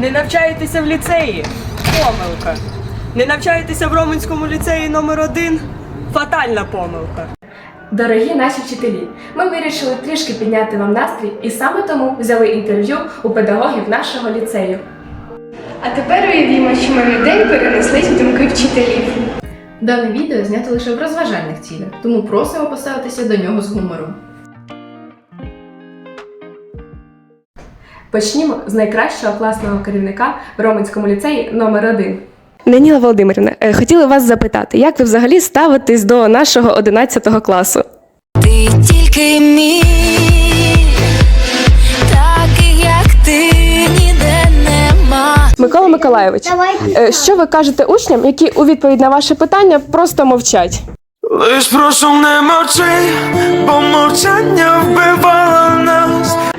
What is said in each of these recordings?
Не навчаєтеся в ліцеї? Помилка. Не навчаєтеся в Роменському ліцеї номер 1 Фатальна помилка. Дорогі наші вчителі, ми вирішили трішки підняти вам настрій і саме тому взяли інтерв'ю у педагогів нашого ліцею. А тепер уявімо, що ми в день перенеслись в думки вчителів. Дане відео знято лише в розважальних цілях, тому просимо поставитися до нього з гумором. Почнімо з найкращого класного керівника в Роменському ліцеї номер 1 Даніла Володимирівна, е, хотіли вас запитати, як ви взагалі ставитесь до нашого 11 класу? Ти тільки мій, таких як ти ніде нема. Микола Миколайович, е, що ви кажете учням, які у відповідь на ваше питання просто мовчать? Лиш прошу не мовчи, бо мовчання.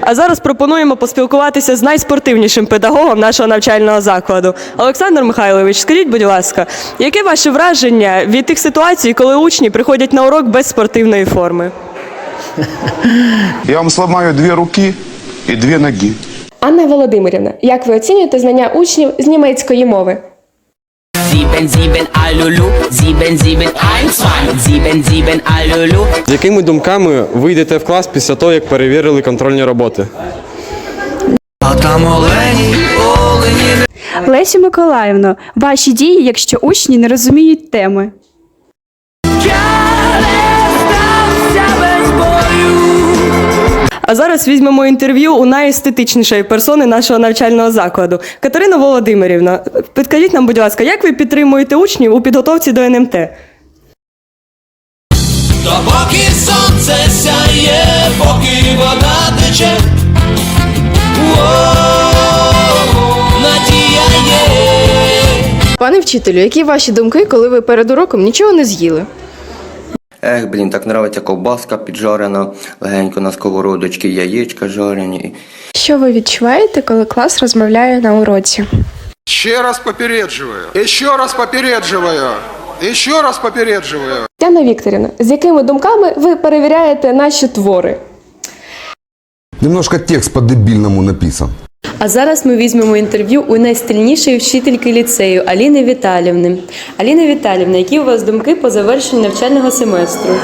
А зараз пропонуємо поспілкуватися з найспортивнішим педагогом нашого навчального закладу. Олександр Михайлович, скажіть, будь ласка, яке ваше враження від тих ситуацій, коли учні приходять на урок без спортивної форми? Я вам сломаю две руки и две ноги. Анна Володимирівна, як ви оцінюєте знання учнів з німецької мови? Sieben, sieben, alulu, sieben, sieben, eins, zwei, sieben, sieben, alulu. З якими думками ви йдете в клас після того, як перевірили контрольні роботи? А там олені, олені. Лесю Миколаївно, ваші дії, якщо учні не розуміють теми. А зараз візьмемо інтерв'ю у найестетичнішої персони нашого навчального закладу. Катерина Володимирівна, підкажіть нам, будь ласка, як ви підтримуєте учнів у підготовці до НМТ? То поки сонце сяє, поки вода тече. Надія є. Пане вчителю, які ваші думки, коли ви перед уроком нічого не з'їли? Ех, блін, так нравиться ковбаска піджарена, легенько на сковородочці, яєчка жарені. Що ви відчуваєте, коли клас розмовляє на уроці? Ще раз попередживаю. Еще раз попередживаю. Еще раз попередживаю. Тетяна Вікторівна, з якими думками ви перевіряєте наші твори? Немножко текст по-дебильному написан. А зараз ми візьмемо інтерв'ю у найстильнішої вчительки ліцею Аліни Віталівни. Аліна Віталівна, які у вас думки по завершенню навчального семестру?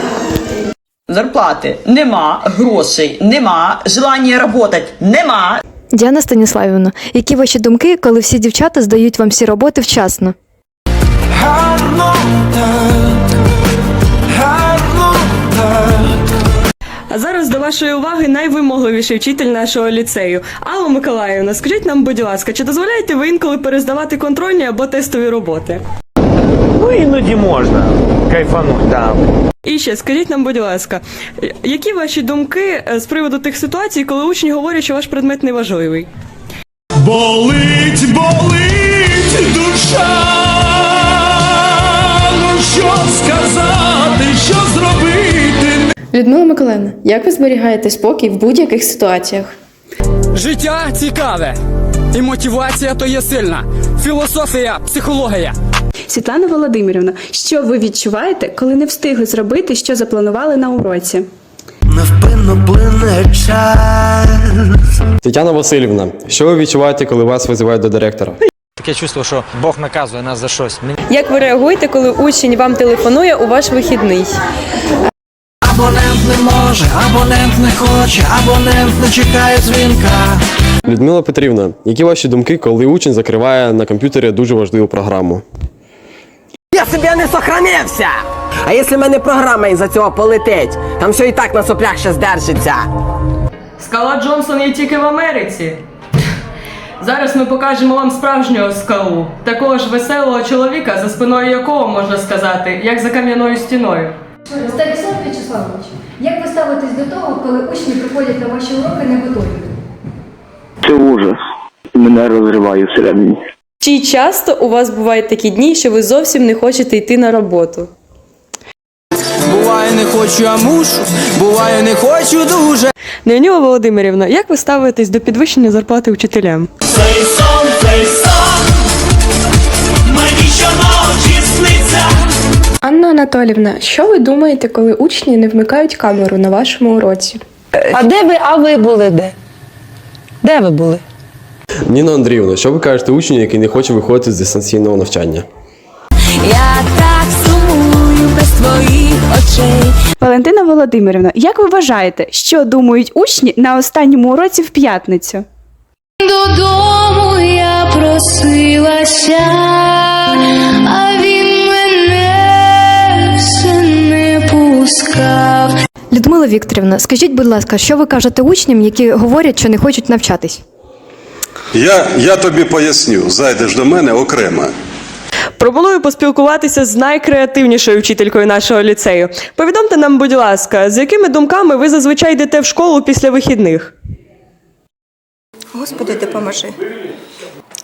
Зарплати нема, грошей нема, желання работать нема. Діана Станіславівна, які ваші думки, коли всі дівчата здають вам всі роботи вчасно? Гарно так, гарно А зараз до вашої уваги найвимогливіший вчитель нашого ліцею. Алла Миколаївна, скажіть нам, будь ласка, чи дозволяєте ви інколи перездавати контрольні або тестові роботи? Ну, іноді можна кайфануть, да. І ще скажіть нам, будь ласка, які ваші думки е, з приводу тих ситуацій, коли учні говорять, що ваш предмет не важливий? Болить, болить душа. Ну що сказати? Людмила Миколаївна, як ви зберігаєте спокій в будь-яких ситуаціях? Життя цікаве. І мотивація то є сильна. Філософія, психологія. Світлана Володимирівна, що ви відчуваєте, коли не встигли зробити, що запланували на уроці? Невпинно плине час. Тетяна Васильівна, що ви відчуваєте, коли вас визивають до директора? Таке чувство, що Бог наказує нас за щось. Як ви реагуєте, коли учень вам телефонує у ваш вихідний? Абонент не може, абонент не хоче, абонент не чекає дзвінка. Людмила Петрівна, які ваші думки, коли учень закриває на комп'ютері дуже важливу програму? Я собі не сохранився. А якщо в мене програма із-за цього полетить, там все і так на соплях ще здержиться. Скала Джонсон є тільки в Америці. Зараз ми покажемо вам справжнього скалу, такого ж веселого чоловіка, за спиною якого можна сказати, як за кам'яною стіною. Станіслав В'ячеславович, як ви ставитесь до того, коли учні приходять на ваші уроки не готові? Це ужас. Мене розриває всередині. Чи часто у вас бувають такі дні, що ви зовсім не хочете йти на роботу? Буває не хочу, а мушу, буває не хочу дуже. Неоніла Володимирівна, як ви ставитесь до підвищення зарплати вчителям? Цей сон, цей сон, Анна Анатолівна, що ви думаєте, коли учні не вмикають камеру на вашому уроці? А де ви, а ви були де? Де ви були? Ніна Андріївна, що ви кажете учню, який не хоче виходити з дистанційного навчання? Я так сумую без твоїх очей. Валентина Володимирівна, як ви вважаєте, що думають учні на останньому уроці в п'ятницю? Додому Людмила Вікторівна, скажіть, будь ласка, що ви кажете учням, які говорять, що не хочуть навчатись? Я, я тобі поясню, зайдеш до мене окремо. Пропоную поспілкуватися з найкреативнішою вчителькою нашого ліцею. Повідомте нам, будь ласка, з якими думками ви зазвичай йдете в школу після вихідних? Господи, допоможи.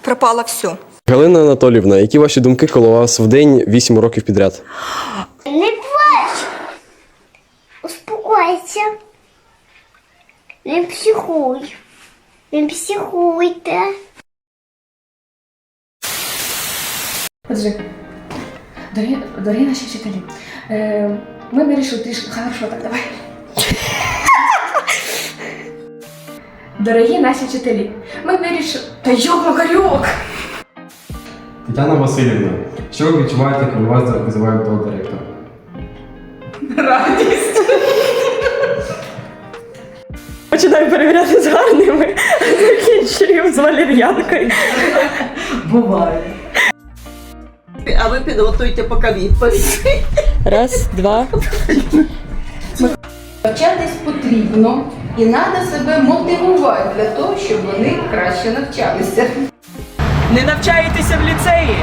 Пропало все. Галина Анатолівна, які ваші думки, коли у вас в день 8 років підряд? Не психуй. Не психуйте. Отже, дорогі, дорогі наші вчителі, е, ми вирішили трішки. Хорошо, так давай. Дорогі наші вчителі, ми вирішили. Та йок, Макарюк! Тетяна Васильівна, що ви відчуваєте, коли вас визивають до директора? Радість! Валер'янкою. А ви підготуйте поки відповідь. Раз, два. Навчатись потрібно і треба себе мотивувати для того, щоб вони краще навчалися. Не навчаєтеся в ліцеї?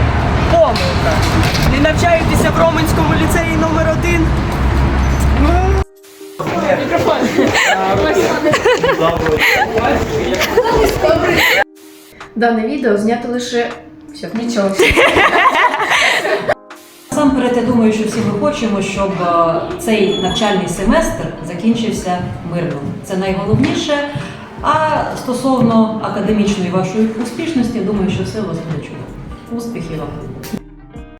Помилка. Не навчаєтеся в Роменському ліцеї номер один? Дане відео знято лише все нічого. Насамперед, я думаю, що всі ми хочемо, щоб е, цей навчальний семестр закінчився мирно. Це найголовніше. А стосовно академічної вашої успішності, думаю, що все у вас буде чудово. Успіхів вам!